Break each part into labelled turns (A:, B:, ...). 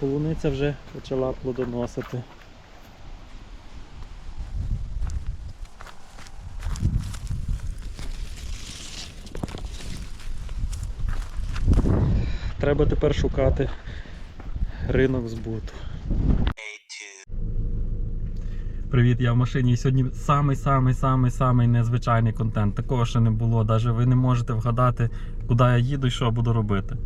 A: Полуниця вже почала плодоносити. Треба тепер шукати ринок збуту. Привіт, я в машині. І сьогодні самий самий самий самий незвичайний контент. Такого ще не було. Навіть ви не можете вгадати, куди я їду і що буду робити.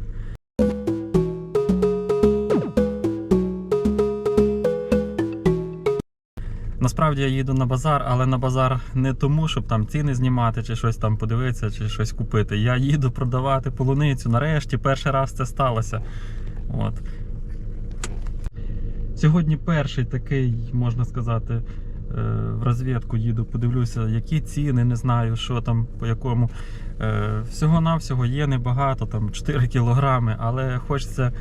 A: Насправді я їду на базар, але на базар не тому, щоб там ціни знімати, чи щось там подивитися, чи щось купити. Я їду продавати полуницю. Нарешті перший раз це сталося. От. Сьогодні перший такий, можна сказати, е, в розвідку їду, подивлюся, які ціни, не знаю, що там, по якому. Е, Всього-навсього є небагато, там 4 кілограми, але хочеться,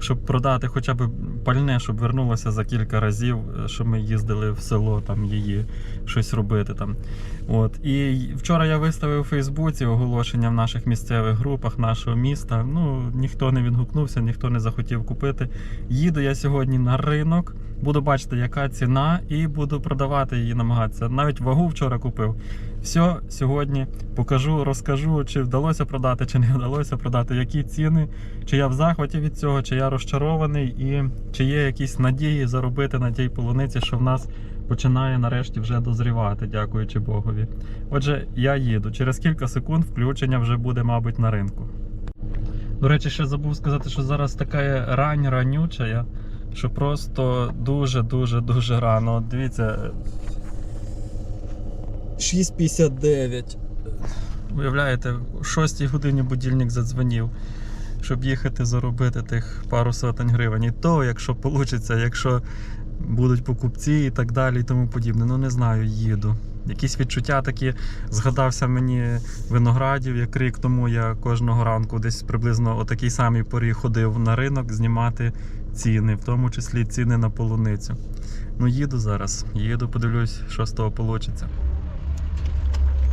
A: щоб продати хоча б пальне, щоб вернулося за кілька разів, е, що ми їздили в село там її щось робити там. От. І вчора я виставив у Фейсбуці оголошення в наших місцевих групах нашого міста. Ну, ніхто не відгукнувся, ніхто не захотів купити. Їду я сьогодні на ринок, буду бачити, яка ціна, і буду продавати її, намагатися. Навіть вагу вчора купив. Все сьогодні покажу, розкажу, чи вдалося продати, чи не вдалося продати, які ціни, чи я в захваті від цього, чи я розчарований, і чи є якісь надії заробити на тій полуниці, що в нас починає нарешті вже дозрівати, дякуючи Богові. Отже, я їду. Через кілька секунд включення вже буде, мабуть, на ринку. До речі, ще забув сказати, що зараз така рань ранюча, що просто дуже-дуже дуже рано. Дивіться. 6.59. Уявляєте, о 6 годині будильник задзвонив, щоб їхати заробити тих пару сотень гривень. І то, якщо вийде, якщо будуть покупці і так далі, і тому подібне. Ну не знаю, їду. Якісь відчуття такі згадався мені виноградів, як рік тому я кожного ранку десь приблизно о такій самій порі ходив на ринок знімати ціни, в тому числі ціни на полуницю. Ну їду зараз, їду, подивлюсь, що з того вийде.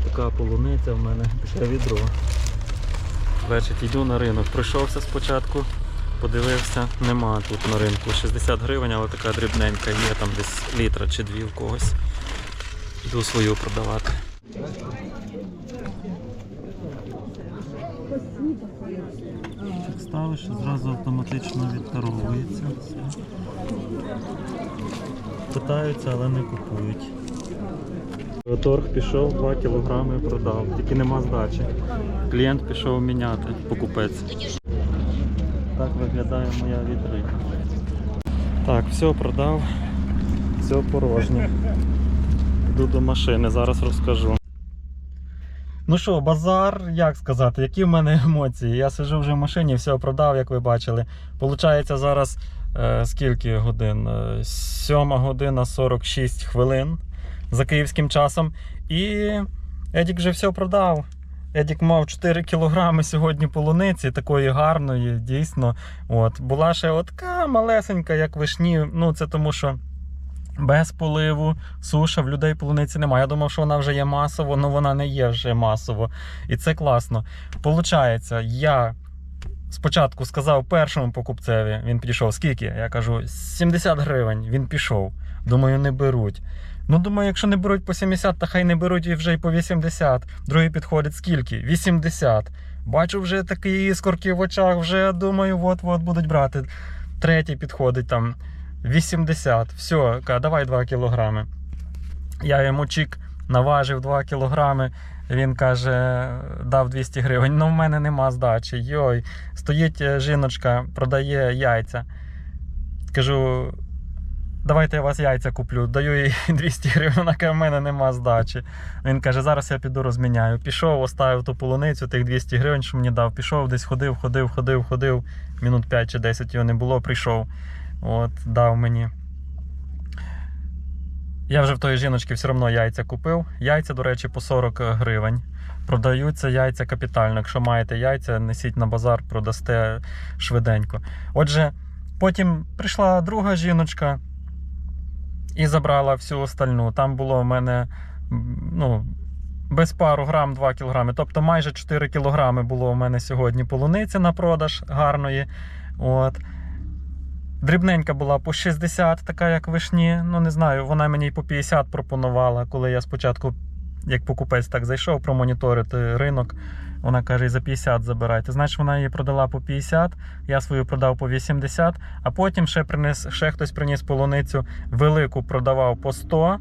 A: Така полуниця в мене таке відро. Значить, йду на ринок. Пройшовся спочатку, подивився, нема тут на ринку. 60 гривень, але така дрібненька є, там десь літра чи дві в когось. Йду свою продавати. Так ставиш, зразу автоматично відтаровується. Питаються, але не купують. Торг пішов 2 кілограми продав, тільки нема здачі. Клієнт пішов міняти, покупець. Так виглядає моя вітрина. Так, все продав, все порожнє. Йду до машини, зараз розкажу. Ну що, базар, як сказати, які в мене емоції? Я сиджу вже в машині, все продав, як ви бачили. Получається зараз е, скільки годин? Е, 7 година 46 хвилин за київським часом. І Едік вже все продав. Едік мав 4 кілограми сьогодні полуниці, такої гарної, дійсно. От. Була ще от така малесенька, як вишні. Ну, це тому що без поливу, суша, в людей полуниці немає. Я думав, що вона вже є масово, але вона не є вже масово. І це класно. Получається, я спочатку сказав першому покупцеві, він підійшов, скільки? Я кажу, 70 гривень. Він пішов. Думаю, не беруть. Ну, думаю, якщо не беруть по 70, то хай не беруть і вже й по 80. Другий підходить скільки? 80. Бачу вже такі іскорки в очах, вже думаю, от-от будуть брати. Третій підходить там 80. Все, давай 2 кілограми. Я йому чик наважив 2 кілограми. Він каже, дав 200 гривень. Ну, в мене нема здачі. Йой, стоїть е, жіночка, продає яйця. Кажу, давайте я вас яйця куплю. Даю їй 200 гривень, вона каже, в мене нема здачі. Він каже, зараз я піду розміняю. Пішов, оставив ту полуницю, тих 200 гривень, що мені дав. Пішов, десь ходив, ходив, ходив, ходив. Мінут 5 чи 10 його не було, прийшов. От, дав мені. Я вже в тої жіночки все одно яйця купив. Яйця, до речі, по 40 гривень. Продаються яйця капітально. Якщо маєте яйця, несіть на базар, продасте швиденько. Отже, потім прийшла друга жіночка і забрала всю остальну. Там було в мене ну, без пару грам 2 кілограми. Тобто майже 4 кілограми було у мене сьогодні полуниці на продаж гарної. От. Дрібненька була по 60, така як вишні. Ну не знаю, вона мені й по 50 пропонувала, коли я спочатку, як покупець, так зайшов промоніторити ринок. Вона каже, і за 50 забирайте. Значить, вона її продала по 50, я свою продав по 80, а потім ще принес, ще хтось приніс полуницю велику продавав по 100,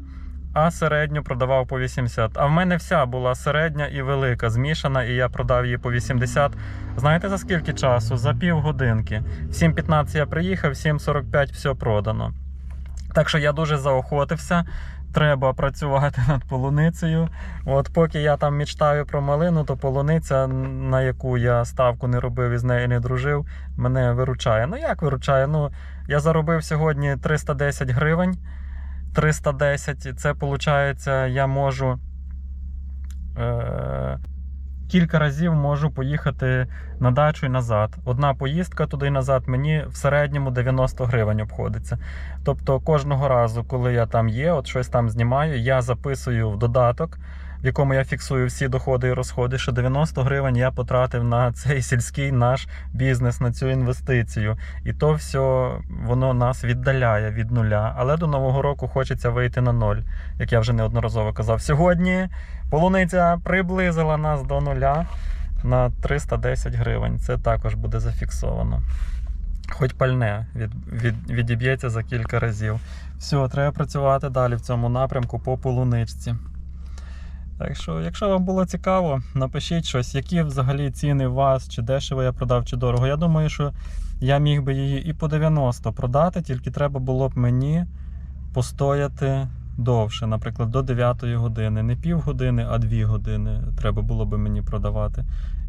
A: а середню продавав по 80. А в мене вся була середня і велика змішана, і я продав її по 80. Знаєте за скільки часу? За півгодинки. В 7.15 я приїхав, в 7.45 все продано. Так що я дуже заохотився. Треба працювати над полуницею. От поки я там мечтаю про малину, то полуниця, на яку я ставку не робив і з нею не дружив, мене виручає. Ну як виручає? Ну я заробив сьогодні 310 гривень. 310, це виходить, я можу е, кілька разів можу поїхати на дачу і назад. Одна поїздка туди і назад мені в середньому 90 гривень обходиться. Тобто кожного разу, коли я там є, от щось там знімаю, я записую в додаток, в якому я фіксую всі доходи і розходи, що 90 гривень я потратив на цей сільський наш бізнес, на цю інвестицію. І то все воно нас віддаляє від нуля. Але до нового року хочеться вийти на ноль, як я вже неодноразово казав. Сьогодні полуниця приблизила нас до нуля на 310 гривень. Це також буде зафіксовано. Хоч пальне від, від, відіб'ється за кілька разів. Все, треба працювати далі в цьому напрямку по полуничці. Так що, якщо вам було цікаво, напишіть щось, які взагалі ціни у вас, чи дешево я продав, чи дорого. Я думаю, що я міг би її і по 90 продати, тільки треба було б мені постояти довше, наприклад, до 9 години. Не пів години, а 2 години треба було б мені продавати.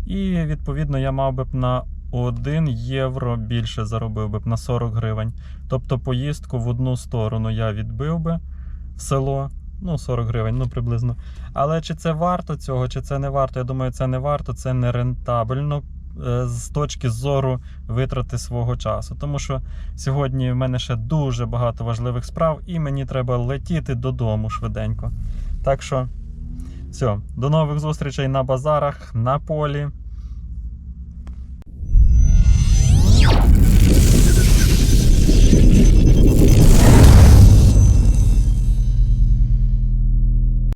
A: І відповідно я мав би на 1 євро більше заробив би на 40 гривень. Тобто поїздку в одну сторону я відбив би в село. Ну, 40 гривень, ну приблизно. Але чи це варто цього, чи це не варто? Я думаю, це не варто, це не рентабельно з точки зору витрати свого часу. Тому що сьогодні в мене ще дуже багато важливих справ, і мені треба летіти додому швиденько. Так що, все, до нових зустрічей на базарах, на полі.